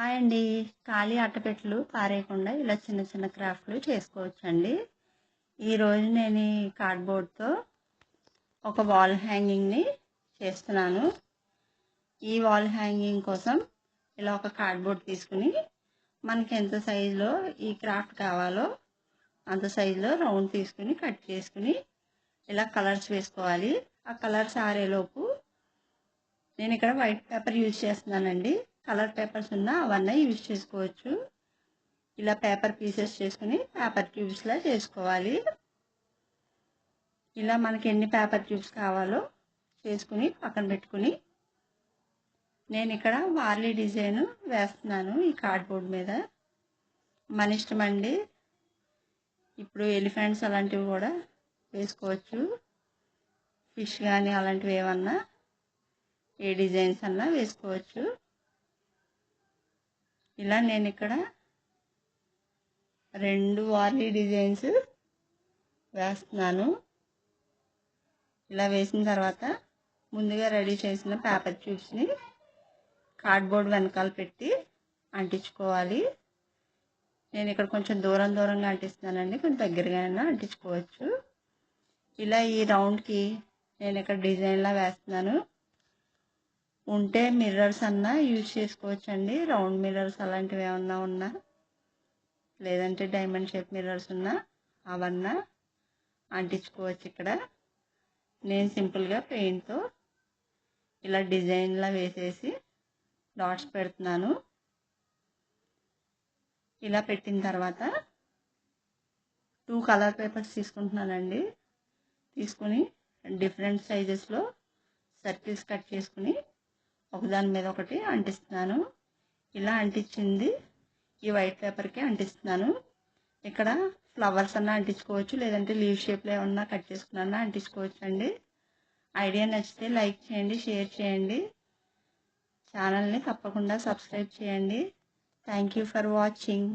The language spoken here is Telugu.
హాయ్ అండి. ఖాళీ అట్టపెట్టెలు పారేయకుండా ఇలా చిన్న చిన్న క్రాఫ్ట్లు చేసుకోవచ్చండి. ఈరోజు నేను ఈ కార్డ్బోర్డ్తో ఒక వాల్ హ్యాంగింగ్ని చేస్తున్నాను. ఈ వాల్ హ్యాంగింగ్ కోసం ఇలా ఒక కార్డ్బోర్డ్ తీసుకుని మనకి ఎంత సైజులో ఈ క్రాఫ్ట్ కావాలో అంత సైజులో రౌండ్ తీసుకుని కట్ చేసుకుని ఇలా కలర్స్ వేసుకోవాలి. ఆ కలర్స్ ఆరేలోపు నేను ఇక్కడ వైట్ పేపర్ యూజ్ చేస్తున్నానండి. కలర్ పేపర్స్ ఉన్నా అవన్నీ యూజ్ చేసుకోవచ్చు. ఇలా పేపర్ పీసెస్ చేసుకుని పేపర్ ట్యూబ్స్లా చేసుకోవాలి. ఇలా మనకి ఎన్ని పేపర్ ట్యూబ్స్ కావాలో చేసుకుని పక్కన పెట్టుకుని నేను ఇక్కడ వార్లీ డిజైన్ వేస్తున్నాను ఈ కార్డ్బోర్డ్ మీద. మన ఇష్టం అండి. ఇప్పుడు ఎలిఫెంట్స్ అలాంటివి కూడా వేసుకోవచ్చు. ఫిష్ కానీ అలాంటివి ఏమన్నా ఏ డిజైన్స్ అన్నా వేసుకోవచ్చు. ఇలా నేను ఇక్కడ రెండు వార్లీ డిజైన్స్ వేస్తున్నాను. ఇలా వేసిన తర్వాత ముందుగా రెడీ చేసిన పేపర్ ట్యూబ్స్ని కార్డ్బోర్డ్ వెనకాల పెట్టి అంటించుకోవాలి. నేను ఇక్కడ కొంచెం దూరం దూరంగా అంటిస్తున్నానండి. కొంచెం దగ్గరగా అయినా అంటించుకోవచ్చు. ఇలా ఈ రౌండ్కి నేను ఇక్కడ డిజైన్లా వేస్తున్నాను. ఉంటే మిర్రర్స్ అన్నా యూజ్ చేసుకోవచ్చండి. రౌండ్ మిర్రర్స్ అలాంటివి ఏమన్నా ఉన్నా లేదంటే డైమండ్ షేప్ మిర్రర్స్ ఉన్నా అవన్నా అంటించుకోవచ్చు ఇక్కడ. నేను సింపుల్గా పెయింట్తో ఇలా డిజైన్లా వేసేసి డాట్స్ పెడుతున్నాను. ఇలా పెట్టిన తర్వాత టూ కలర్ పేపర్స్ తీసుకుంటున్నానండి. తీసుకుని డిఫరెంట్ సైజెస్లో సర్కిల్స్ కట్ చేసుకుని ఒకదాని మీద ఒకటి అంటిస్తున్నాను. ఇలా అంటించింది ఈ వైట్ పేపర్కి అంటిస్తున్నాను. ఇక్కడ ఫ్లవర్స్ అన్నా అంటించుకోవచ్చు లేదంటే లీవ్ షేప్లో ఏమన్నా కట్ చేసుకున్నా అంటించుకోవచ్చు అండి ఐడియా నచ్చితే లైక్ చేయండి షేర్ చేయండి. ఛానల్ని తప్పకుండా సబ్స్క్రైబ్ చేయండి. Thank you for watching